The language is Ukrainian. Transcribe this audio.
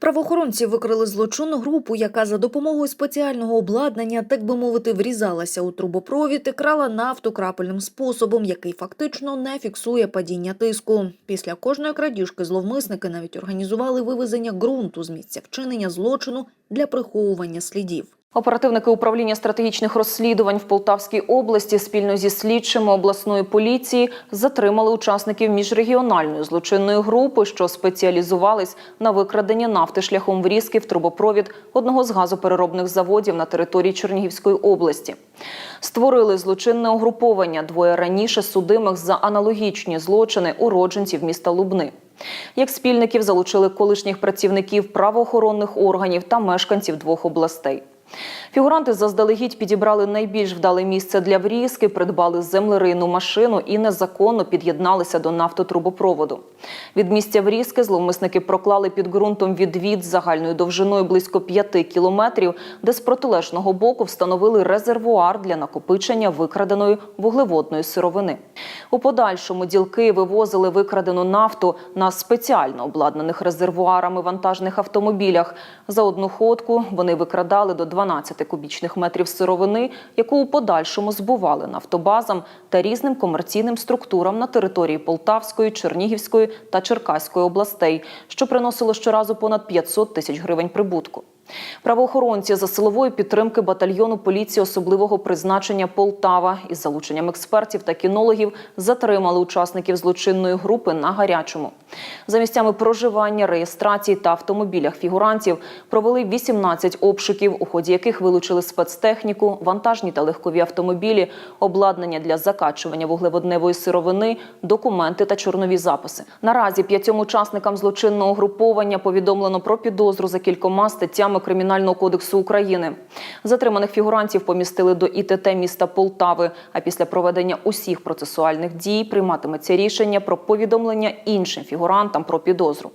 Правоохоронці викрили злочинну групу, яка за допомогою спеціального обладнання, так би мовити, врізалася у трубопровід і крала нафту крапельним способом, який фактично не фіксує падіння тиску. Після кожної крадіжки зловмисники навіть організували вивезення ґрунту з місця вчинення злочину для приховування слідів. Оперативники управління стратегічних розслідувань в Полтавській області спільно зі слідчими обласної поліції затримали учасників міжрегіональної злочинної групи, що спеціалізувались на викраденні нафти шляхом врізки в трубопровід одного з газопереробних заводів на території Чернігівської області. Створили злочинне угруповання двоє раніше судимих за аналогічні злочини уродженців міста Лубни. Як спільників залучили колишніх працівників правоохоронних органів та мешканців двох областей. Фігуранти заздалегідь підібрали найбільш вдале місце для врізки, придбали землерийну машину і незаконно під'єдналися до нафтотрубопроводу. Від місця врізки зловмисники проклали під ґрунтом відвід загальною довжиною близько 5 кілометрів, де з протилежного боку встановили резервуар для накопичення викраденої вуглеводної сировини. У подальшому ділки вивозили викрадену нафту на спеціально обладнаних резервуарами вантажних автомобілях. За одну ходку вони викрадали до 12 кубічних метрів сировини, яку у подальшому збували нафтобазам та різним комерційним структурам на території Полтавської, Чернігівської та Черкаської областей, що приносило щоразу понад 500 тисяч гривень прибутку. Правоохоронці за силової підтримки батальйону поліції особливого призначення Полтава із залученням експертів та кінологів затримали учасників злочинної групи на гарячому. За місцями проживання, реєстрації та автомобілях фігурантів провели 18 обшуків, у ході яких вилучили спецтехніку, вантажні та легкові автомобілі, обладнання для закачування вуглеводневої сировини, документи та чорнові записи. Наразі п'ятьом учасникам злочинного груповання повідомлено про підозру за кількома статтями Кримінального кодексу України. Затриманих фігурантів помістили до ІТТ міста Полтави. А після проведення усіх процесуальних дій прийматиметься рішення про повідомлення іншим фігурантам про підозру.